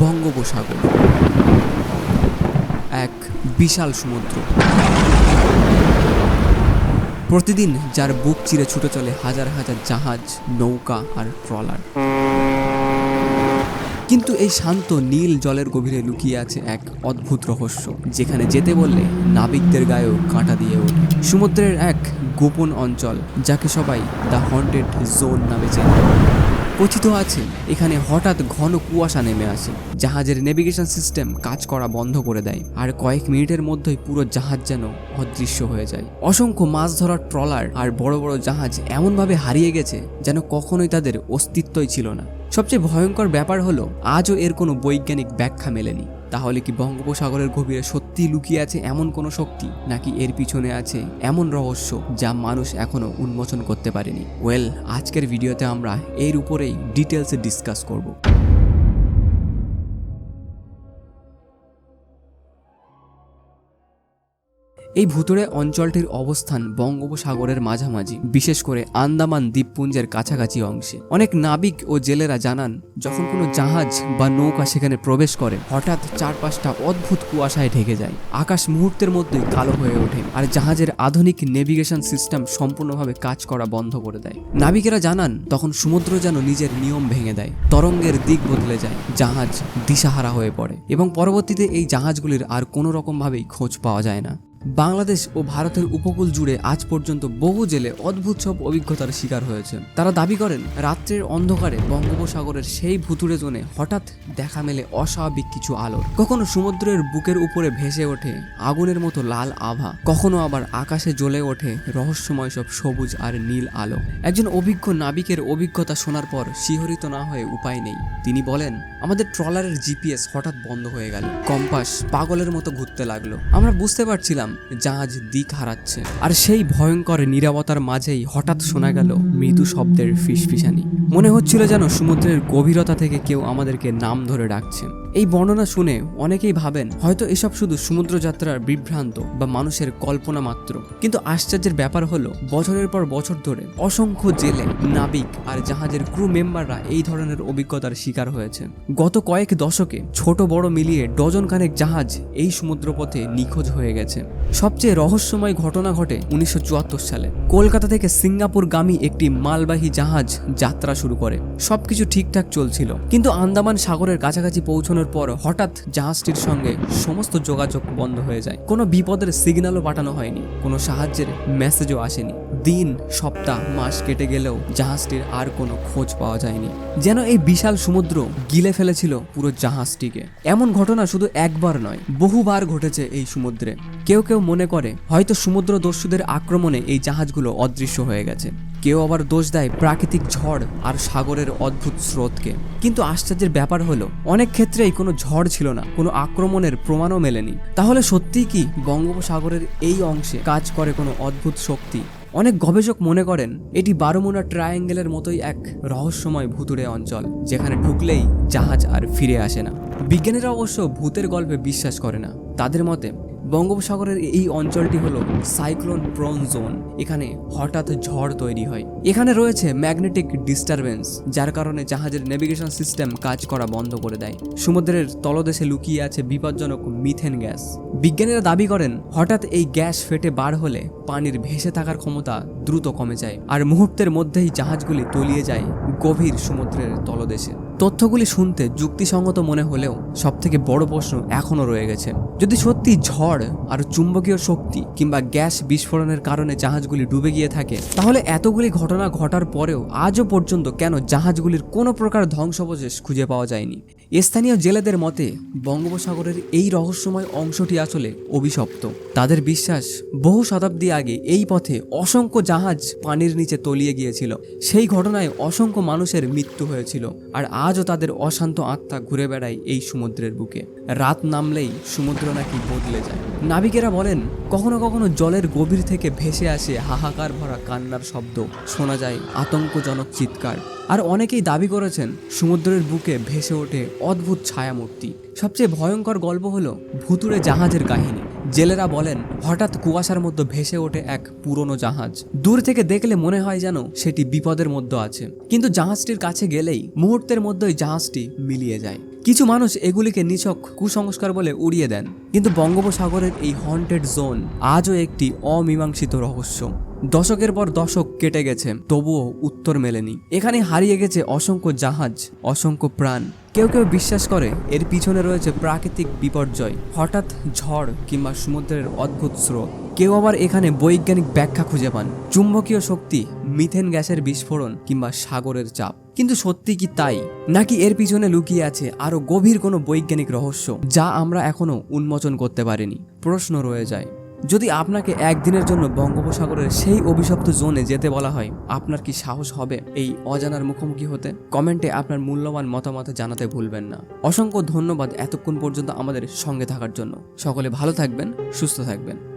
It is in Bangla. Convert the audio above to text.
বঙ্গোপসাগর। এক বিশাল সমুদ্র। প্রতিদিন যার বুক চিরে ছুটে চলে হাজার হাজার জাহাজ, নৌকা আর ট্রলার। কিন্তু এই শান্ত নীল জলের গভীরে লুকিয়ে আছে এক অদ্ভুত রহস্য, যেখানে যেতে বললে নাবিকদের গায়েও কাঁটা দিয়ে ওঠে। সমুদ্রের এক গোপন অঞ্চল, যাকে সবাই দ্য হন্টেড জোন নামে চেনে। কথিত আছে, এখানে হঠাৎ ঘন কুয়াশা নেমে আসে। জাহাজের নেভিগেশন সিস্টেম কাজ করা বন্ধ করে দেয়, আর কয়েক মিনিটের মধ্যেই পুরো জাহাজ যেন অদৃশ্য হয়ে যায়। অসংখ্য মাছ ধরার ট্রলার আর বড় বড় জাহাজ এমনভাবে হারিয়ে গেছে যেন কখনোই তাদের অস্তিত্বই ছিল না। সবচেয়ে ভয়ঙ্কর ব্যাপার হলো, আজও এর কোনো বৈজ্ঞানিক ব্যাখ্যা মেলেনি। তাহলে কি বঙ্গোপসাগরের গভীরে সত্যি লুকিয়ে আছে এমন কোনো শক্তি, নাকি এর পিছনে আছে এমন রহস্য যা মানুষ এখনও উন্মোচন করতে পারেনি? ওয়েল, আজকের ভিডিওতে আমরা এর উপরেই ডিটেলসে ডিসকাস করব। এই ভুতুরে অঞ্চলটির অবস্থান বঙ্গোপসাগরের মাঝামাঝি, বিশেষ করে আন্দামান দ্বীপপুঞ্জের কাছাকাছি অংশে। অনেক নাবিক ও জেলেরা জানান, যখন কোনো জাহাজ বা নৌকা সেখানে প্রবেশ করে, হঠাৎ চারপাশটা অদ্ভুত কুয়াশায় ঢেকে যায়। আকাশ মুহূর্তের মধ্যেই কালো হয়ে ওঠে আর জাহাজের আধুনিক নেভিগেশন সিস্টেম সম্পূর্ণভাবে কাজ করা বন্ধ করে দেয়। নাবিকেরা জানান, তখন সমুদ্র যেন নিজের নিয়ম ভেঙে দেয়, তরঙ্গের দিক বদলে যায়, জাহাজ দিশাহারা হয়ে পড়ে এবং পরবর্তীতে এই জাহাজগুলির আর কোনো রকমভাবেই খোঁজ পাওয়া যায় না। বাংলাদেশ ও ভারতের উপকূল জুড়ে আজ পর্যন্ত বহু জেলে অদ্ভুত সব অভিজ্ঞতার শিকার হয়েছে তারা দাবি করেন, রাত্রের অন্ধকারে বঙ্গোপসাগরের সেই ভুতুরে জোনে হঠাৎ দেখা মেলে অস্বাভাবিক কিছু আলো কখনো সমুদ্রের বুকের উপরে ভেসে ওঠে আগুনের মতো লাল আভা, কখনো আবার আকাশে জ্বলে ওঠে রহস্যময় সব সবুজ আর নীল আলো। একজন অভিজ্ঞ নাবিকের অভিজ্ঞতা শোনার পর শিহরিত না হয়ে উপায় নেই। তিনি বলেন, আমাদের ট্রলারের জিপিএস হঠাৎ বন্ধ হয়ে গেল। কম্পাস পাগলের মতো ঘুরতে লাগল। আমরা বুঝতে পারছিলাম জাহাজ দিক হারাচ্ছে। আর সেই ভয়ঙ্কর নীরবতার মাঝেই হঠাৎ শোনা গেল মৃদু শব্দের ফিসফিসানি। মনে হচ্ছিল যেন সমুদ্রের গভীরতা থেকে কেউ আমাদেরকে নাম ধরে ডাকছে। এই বর্ণনা শুনে অনেকেই ভাবেন, হয়তো এসব শুধু সমুদ্রযাত্রার বিভ্রান্ত বা মানুষের কল্পনা মাত্র। কিন্তু আশ্চর্যের ব্যাপার হলো, বছরের পর বছর ধরে অসংখ্য জেলে, নাবিক আর জাহাজের ক্রু মেম্বাররা এই ধরনের অভিজ্ঞতার শিকার হয়েছে। গত কয়েক দশকে ছোট বড় মিলিয়ে ডজন খানেক জাহাজ এই সমুদ্রপথে নিখোঁজ হয়ে গেছে। সবচেয়ে রহস্যময় ঘটনা ঘটে উনিশশো চুয়াত্তর সালে। কলকাতা থেকে সিঙ্গাপুরগামী একটি মালবাহী জাহাজ যাত্রা শুরু করে। সবকিছু ঠিকঠাক চলছিল। কিন্তু আন্দামান সাগরের কাছাকাছি পৌঁছানোর পর হঠাৎ জাহাজটির সঙ্গে সমস্ত যোগাযোগ বন্ধ হয়ে যায়। কোনো বিপদের সিগন্যালও পাঠানো হয়নি। কোনো সাহায্যের মেসেজও আসেনি। দিন সপ্তাহ, মাস কেটে গেলেও জাহাজটির আর কোনো খোঁজ পাওয়া যায়নি। যেন এই বিশাল সমুদ্র গিলে ফেলেছিল পুরো জাহাজটিকে। এমন ঘটনা শুধু একবার নয়, বহুবার ঘটেছে এই সমুদ্রে। কেউ কেউ মনে করে, হয়তো সমুদ্র দস্যুদের আক্রমণে এই জাহাজগুলো অদৃশ্য হয়ে গেছে। কেউ আবার দোষ দেয় প্রাকৃতিক ঝড় আর সাগরের অদ্ভুত স্রোতকে। কিন্তু আশ্চর্যের ব্যাপার হলো, অনেক ক্ষেত্রেই কোনো ঝড় ছিল না, কোনো আক্রমণের প্রমাণও মেলেনি। তাহলে সত্যিই কি বঙ্গোপসাগরের এই অংশে কাজ করে কোনো অদ্ভুত শক্তি? অনেক গবেষক মনে করেন এটি বারোমোনা ট্রায়াঙ্গেলের মতোই এক রহস্যময় ভুতুড়ে অঞ্চল, যেখানে ঢুকলেই জাহাজ আর ফিরে আসে না। বিজ্ঞানীরা অবশ্য ভূতের গল্পে বিশ্বাস করে না। তাদের মতে বঙ্গোপসাগরের এই অঞ্চলটি হলো সাইক্লোন প্রন জোন। এখানে হঠাৎ ঝড় তৈরি হয়। এখানে রয়েছে ম্যাগনেটিক ডিস্টারবেন্স, যার কারণে জাহাজের নেভিগেশন সিস্টেম কাজ করা বন্ধ করে দেয়। সমুদ্রের তলদেশে লুকিয়ে আছে বিপজ্জনক মিথেন গ্যাস। বিজ্ঞানীরা দাবি করেন, হঠাৎ এই গ্যাস ফেটে বার হলে পানির ভেসে থাকার ক্ষমতা দ্রুত কমে যায় আর মুহূর্তের মধ্যেই জাহাজগুলি তলিয়ে যায় গভীর সমুদ্রের তলদেশে। তথ্যগুলি শুনতে যুক্তিসঙ্গত মনে হলেও সবথেকে বড় প্রশ্ন এখনও রয়ে গেছে। যদি সত্যি ঝড় আর চুম্বকীয় শক্তি কিংবা গ্যাস বিস্ফোরণের কারণে জাহাজগুলি ডুবে গিয়ে থাকে, তাহলে এতগুলি ঘটনা ঘটার পরেও আজও পর্যন্ত কেন জাহাজগুলির কোনো প্রকার ধ্বংসাবশেষ খুঁজে পাওয়া যায়নি? স্থানীয় জেলেদের মতে, বঙ্গোপসাগরের এই রহস্যময় অংশটি আসলে অভিশপ্ত। তাদের বিশ্বাস, বহু শতাব্দী আগে এই পথে অসংখ্য জাহাজ পানির নিচে তলিয়ে গিয়েছিল। সেই ঘটনায় অসংখ্য মানুষের মৃত্যু হয়েছিল, আর আজও তাদের অশান্ত আত্মা ঘুরে বেড়ায় এই সমুদ্রের বুকে। রাত নামলেই সমুদ্র নাকি বদলে যায়। নাবিকেরা বলেন, কখনো কখনো জলের গভীর থেকে ভেসে আসে হাহাকার ভরা কান্নার শব্দ, শোনা যায় আতঙ্কজনক চিৎকার। আর অনেকেই দাবি করেছেন, সমুদ্রের বুকে ভেসে ওঠে অদ্ভুত ছায়ামূর্তি। সবচেয়ে ভয়ঙ্কর গল্প হলো ভুতুরে জাহাজের কাহিনী। জেলেরা বলেন, হঠাৎ কুয়াশার মধ্যে ভেসে ওঠে এক পুরনো জাহাজ। দূর থেকে দেখলে মনে হয় যেন সেটি বিপদের মধ্যে আছে। কিন্তু জাহাজটির কাছে গেলেই মুহূর্তের মধ্যেই জাহাজটি মিলিয়ে যায়। কিছু মানুষ এগুলিকে নিছক কুসংস্কার বলে উড়িয়ে দেন। কিন্তু বঙ্গোপসাগরের এই হন্টেড জোন আজও একটি অমীমাংসিত রহস্য। দশকের পর দশক কেটে গেছে, তবুও উত্তর মেলেনি। এখানে হারিয়ে গেছে অসংখ্য জাহাজ, অসংখ্য প্রাণ। কেউ কেউ বিশ্বাস করে, এর পিছনে রয়েছে প্রাকৃতিক বিপর্যয়, হঠাৎ ঝড় কিংবা সমুদ্রের অদ্ভুত স্রোত। কেউ আবার এখানে বৈজ্ঞানিক ব্যাখ্যা খুঁজে পান। চুম্বকীয় শক্তি, মিথেন গ্যাসের বিস্ফোরণ কিংবা সাগরের চাপ। কিন্তু সত্যি কি তাই? নাকি এর পিছনে লুকিয়ে আছে আরও গভীর কোনো বৈজ্ঞানিক রহস্য, যা আমরা এখনও উন্মোচন করতে পারিনি? প্রশ্ন রয়ে যায়। যদি আপনাকে একদিনের জন্য বঙ্গোপসাগরের সেই অভিশপ্ত জোনে যেতে বলা হয়, আপনার কি সাহস হবে এই অজানার মুখোমুখি হতে? কমেন্টে আপনার মূল্যবান মতামত জানাতে ভুলবেন না। অসংখ্য ধন্যবাদ এতক্ষণ পর্যন্ত আমাদের সঙ্গে থাকার জন্য। সকলে ভালো থাকবেন, সুস্থ থাকবেন।